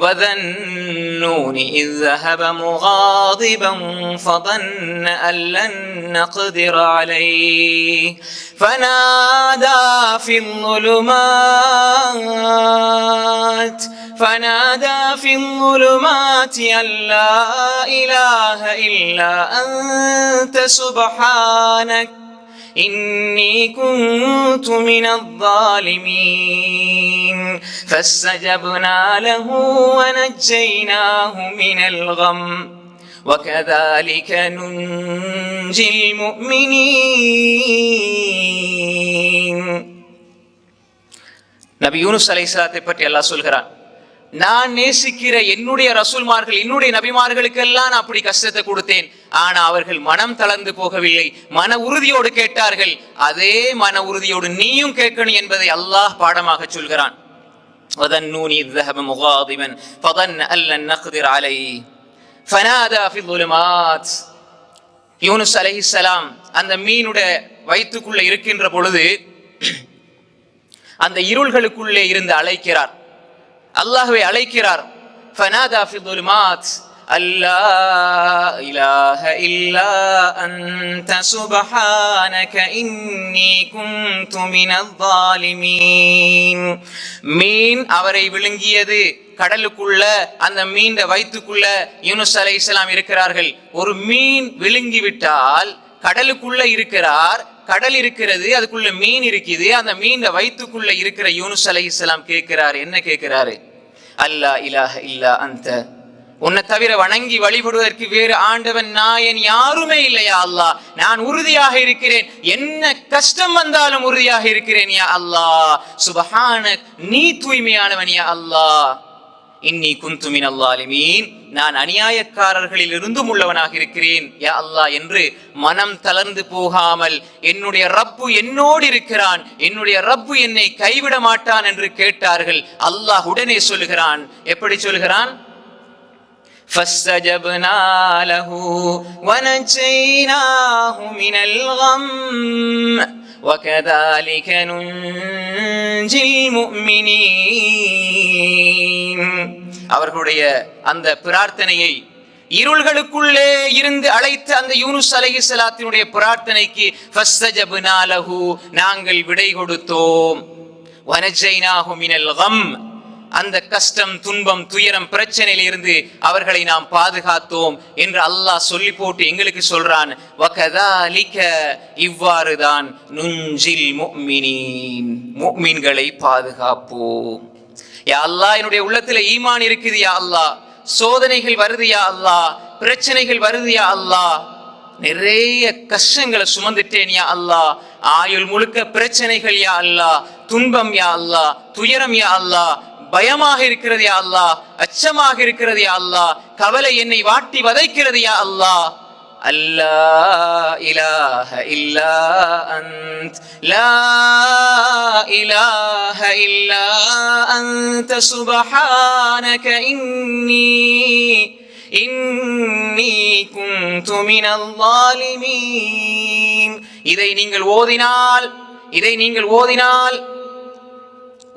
وذا النون إذ ذهب مغاضبا فظن أن لن نقدر عليه فنادى في الظلمات فنادى في الظلمات أن لا إله إلا أنت سبحانك إني كنت من الظالمين فاستجبنا له ونجيناه من الغم وكذلك ننجي المؤمنين நபி யூனுஸ் அலைஹிஸ்ஸலாத்தை பற்றி அல்லாஹ் சொல்கிறான் நான் நேசிக்கிற என்னுடைய ரசூல்மார்கள் என்னுடைய நபிமார்களுக்கெல்லாம் நான் அப்படி கஷ்டத்தை கொடுத்தேன் ஆனா அவர்கள் மனம் தளர்ந்து போகவில்லை மன உறுதியோடு கேட்டார்கள் அதே மன உறுதியோடு நீயும் கேட்கணும் என்பதை அல்லாஹ் பாடமாக சொல்கிறான் وذنوني إذ ذهب مغاضبا فظن أن لن نقدر عليه فنادى في الظلمات யூனுஸ் அலைஹிஸ்ஸலாம் அந்த மீனுடைய வயிற்றுக்குள்ள இருக்கின்ற பொழுது அந்த இருள்களுக்குள்ளே இருந்து அழைக்கிறார் அல்லாஹ்வை அழைக்கிறார் ஃபனாதா ஃபி ظُلُمَاتِ அல்லா இலாஹ இல்லா அன்த சுப்ஹானக இன்னி குன்து மினல் ظالمين மீன் அவரை விழுங்கியது கடலுக்குள்ள அந்த மீன் வயிற்றுக்குள்ள யூனுஸ் அலைஹிஸ்ஸலாம் இருக்கிறார்கள் ஒரு மீன் விழுங்கி விட்டால் கடலுக்குள்ள இருக்கிறார் கடல் இருக்கிறது அதுக்குள்ள மீன் இருக்குது அந்த மீன் வயிற்றுக்குள்ள இருக்கிற யூனுஸ் அலைஹிஸ்ஸலாம் கேட்கிறார் என்ன கேட்கிறாரு அல்லா இலாஹ இல்லா அந்த உன்னை தவிர வணங்கி வழிபடுவதற்கு வேறு ஆண்டவன் நாயன் யாருமே இல்லையா அல்லாஹ். நான் உறுதியாக இருக்கிறேன். என்ன கஷ்டம் வந்தாலும் உறுதியாக இருக்கிறேன் யா அல்லாஹ். சுபஹான நீ தூய்மையானவன் யா அல்லாஹ். இன்னி குந்துமின் அல்லாலிமீன் நான் அநியாயக்காரர்களில் இருந்தும் உள்ளவனாக இருக்கிறேன் யா அல்லாஹ் என்று மனம் தளர்ந்து போகாமல் என்னுடைய ரப்பு என்னோடு இருக்கிறான். என்னுடைய ரப்பு என்னை கைவிட மாட்டான் என்று கேட்டார்கள். அல்லாஹ் உடனே சொல்லுகிறான். எப்படி சொல்கிறான் فاستجبنا له ونجيناه من الغم وكذلك ننجي المؤمنين அவர்களுடைய அந்த பிரார்த்தனையை இருள்களுக்குள்ளே இருந்து அழைத்த அந்த யூனுஸ் அலைஹிஸ்ஸலாத்தினுடைய பிரார்த்தனைக்கு ஃபஸ்தஜப்னா லஹு நாங்கள் விடை கொடுத்தோம் வனஜைனாஹு மினல் கம் அந்த கஷ்டம் துன்பம் துயரம் பிரச்சனையில் இருந்து அவர்களை நாம் பாதுகாத்தோம் என்று அல்லாஹ் சொல்லி போட்டு எங்களுக்கு சொல்றான். இவ்வாறுதான் நுஞ்சில் முஃமினீன் பாதுகாப்போம். யா அல்லாஹ் என்னுடைய உள்ளத்துல ஈமான் இருக்குது யா அல்லாஹ். சோதனைகள் வருது யா அல்லாஹ். பிரச்சனைகள் வருது யா அல்லாஹ். நிறைய கஷ்டங்களை சுமந்துட்டேன் யா அல்லாஹ். ஆயுள் முழுக்க பிரச்சனைகள் யா அல்லாஹ். துன்பம் யா அல்லாஹ். துயரம் யா அல்லாஹ். பயமாக இருக்கிறது யா அல்லாஹ் அச்சமாக இருக்கிறது யா அல்லா கவலை என்னை வாட்டி வதைக்கிறது யா அல்லா அல்லாஹ் இலாஹ இல்லா அந்த் லா இலாஹ இல்லா அந்த சுபஹானக இன்னி இதை நீங்கள் ஓதினால் இதை நீங்கள் ஓதினால்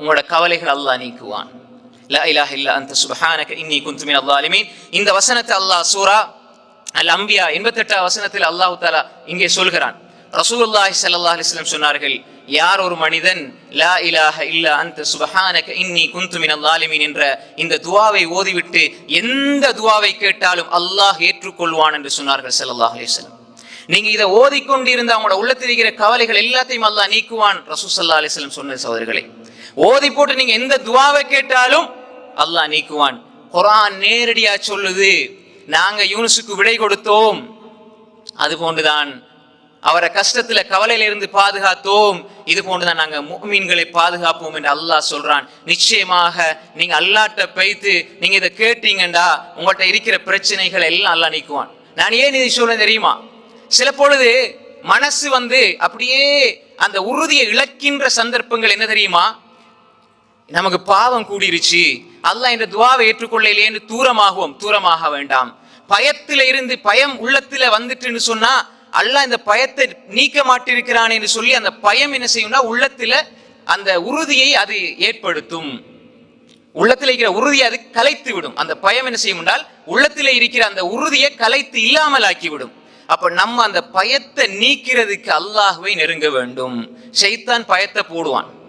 உங்களோட கவலைகள் அல்லாஹ் நீக்குவான். லா இலாஹ இல்லா அந்த சுபஹானக இன்னி குந்துமின் அல்லாலிமீன் இந்த வசனத்தை அல்லாஹ் சூரா அல் அம்பியா எண்பத்தெட்டாம் வசனத்தில் அல்லாஹு தாலா இங்கே சொல்கிறான். ரசூலுல்லாஹி சல்லா அலிஸ்லம் சொன்னார்கள் யார் ஒரு மனிதன் லா இலாஹ இல்ல அந்த சுபஹானக இன்னி குந்துமின் அல்லாலிமீன் என்ற இந்த துவாவை ஓதிவிட்டு எந்த துவாவை கேட்டாலும் அல்லாஹ் ஏற்றுக்கொள்வான் என்று சொன்னார்கள் சல்லாஹ் அலிஸ்லம் நீங்க இதை ஓதிக்கொண்டிருந்த அவங்களோட உள்ளத்தில் இருக்கிற கவலைகள் எல்லாத்தையும் அல்லாஹ் நீக்குவான் ரசூ சல்லா அலிஸ்லம் சொன்ன சோதரிகளை ஓதி போட்டு நீங்க எந்த துவாவை கேட்டாலும் அல்லாஹ் நீக்குவான். குரான் நேரடியா சொல்லுது. நாங்க யூனுசுக்கு விடை கொடுத்தோம். அது போன்றுதான் அவரை கஷ்டத்துல கவலையில இருந்து பாதுகாத்தோம். இது போன்றுதான் நாங்க மீன்களை பாதுகாப்போம் என்று அல்லாஹ் சொல்றான். நிச்சயமாக நீங்க அல்லாட்ட பைத்து நீங்க இதை கேட்டீங்கண்டா உங்கள்கிட்ட இருக்கிற பிரச்சனைகள் எல்லாம் அல்லாஹ் நீக்குவான். நான் ஏன் இதை சொல்றேன் தெரியுமா? சில பொழுது மனசு வந்து அப்படியே அந்த உறுதியை இழக்கின்ற சந்தர்ப்பங்கள் என்ன தெரியுமா? நமக்கு பாவம் கூடிருச்சு. அல்லாஹ் இந்த துவாவை ஏற்றுக்கொள்ள இல்லையேன்னு தூரமாகுவோம். தூரமாக வேண்டாம். பயத்தில இருந்து பயம் உள்ளத்துல வந்துட்டுன்னு சொன்னா அல்லாஹ் இந்த பயத்தை நீக்க மாட்டிருக்கிறான் என்று சொல்லி அந்த பயம் என்ன செய்யும்னா உள்ளத்துல அந்த உறுதியை அது ஏற்படுத்தும். உள்ளத்தில் இருக்கிற உறுதியை அது கலைத்து விடும். அந்த பயம் என்ன செய்யும் என்றால் உள்ளத்தில் இருக்கிற அந்த உறுதியை கலைத்து இல்லாமல் ஆக்கிவிடும். அப்ப நம்ம அந்த பயத்தை நீக்கிறதுக்கு அல்லாஹுவை நெருங்க வேண்டும். ஷைத்தான் பயத்தை போடுவான்.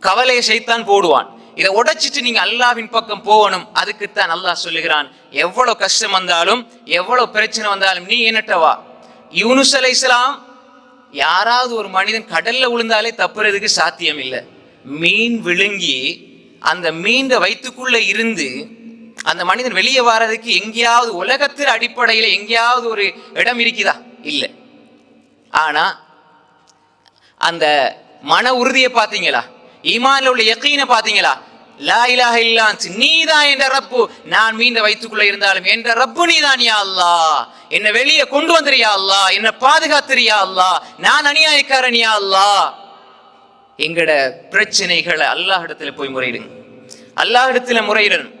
கவலையை சைத்தான் போடுவான். இதை உடைச்சிட்டு நீங்க அல்லாவின் பக்கம் போகணும். அதுக்குத்தான் அல்லாஹ் சொல்லுகிறான் எவ்வளவு கஷ்டம் வந்தாலும் எவ்வளவு பிரச்சனை வந்தாலும் நீ என்னட்டவா? யூனுஸ் இஸ்லாம் யாராவது ஒரு மனிதன் கடல்ல விழுந்தாலே தப்புறதுக்கு சாத்தியம் இல்லை மீன் விழுங்கி அந்த மீண்ட வயிற்றுக்குள்ள இருந்து அந்த மனிதன் வெளியே வர்றதுக்கு எங்கேயாவது உலகத்தின் அடிப்படையில் எங்கேயாவது ஒரு இடம் இருக்குதா? இல்லை. ஆனா அந்த மன உறுதியை பார்த்தீங்களா? ஈமான்ல உள்ள யக்கீனை பார்த்தீங்களா? லா இலாஹ இல்லா நீதான் என்ற ரப்பு. நான் மீண்ட வயிற்றுக்குள்ள இருந்தாலும் என்ற ரப்பு நீதான் யா அல்லாஹ். என்னை வெளியே கொண்டு வந்துறியா அல்லாஹ். என்னை பாதுகாத்துறியா அல்லாஹ். நான் அநியாயக்காரன் யா அல்லாஹ். எங்கட பிரச்சனைகளை அல்லாஹ் இடத்துல போய் முறையிடுங்க அல்லாஹ் இடத்துல முறையிடணும்.